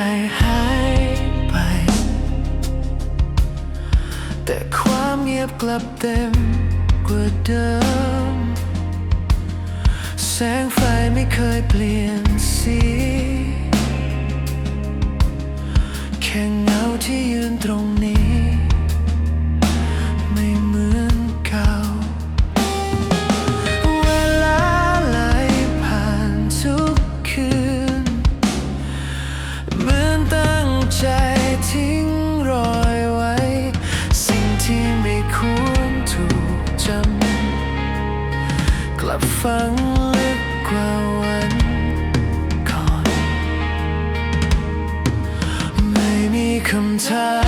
รหายไป แต่ความเงียบกลับเต็มกว่าเดิม แสงไฟไม่เคยเปลี่ยนสี ฝังลึกกว่าวันก่อน ไม่มีคำถาม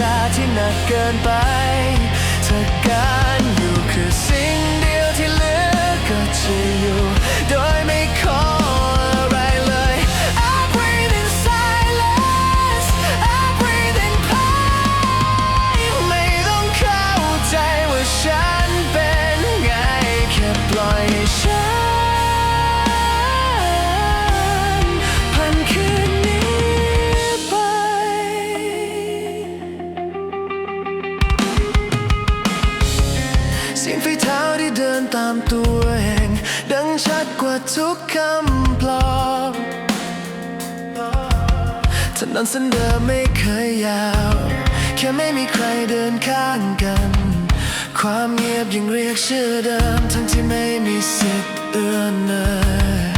ตาที่หนักเกินไปเธอกา ฝีเท้าที่เดินตามตัวเอง ดังชัดกว่าทุกคำปลอบถนนเส้นเดิมไม่เคยยาว แค่ไม่มีใครเดินข้างกัน ความเงียบยังเรียกชื่อเดิม ทั้งที่ไม่มีสิทธิ์เอื้อนเลย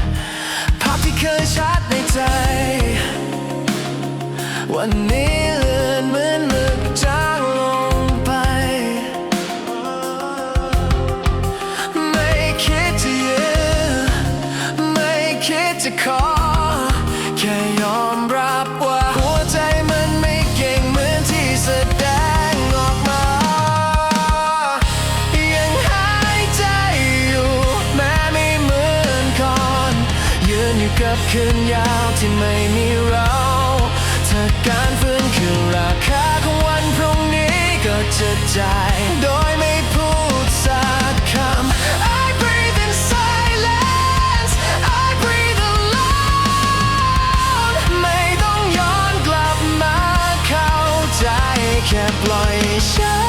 ยืนอยู่กับคืนยาวที่ไม่มีเราถ้าการฟื้นคือราคาของวันพรุ่งนี้ก็จะจ่ายโดยไม่พูดสักคำ I breathe in silence I breathe alone ไม่ต้องย้อนกลับมาเข้าใจแค่ปล่อยฉัน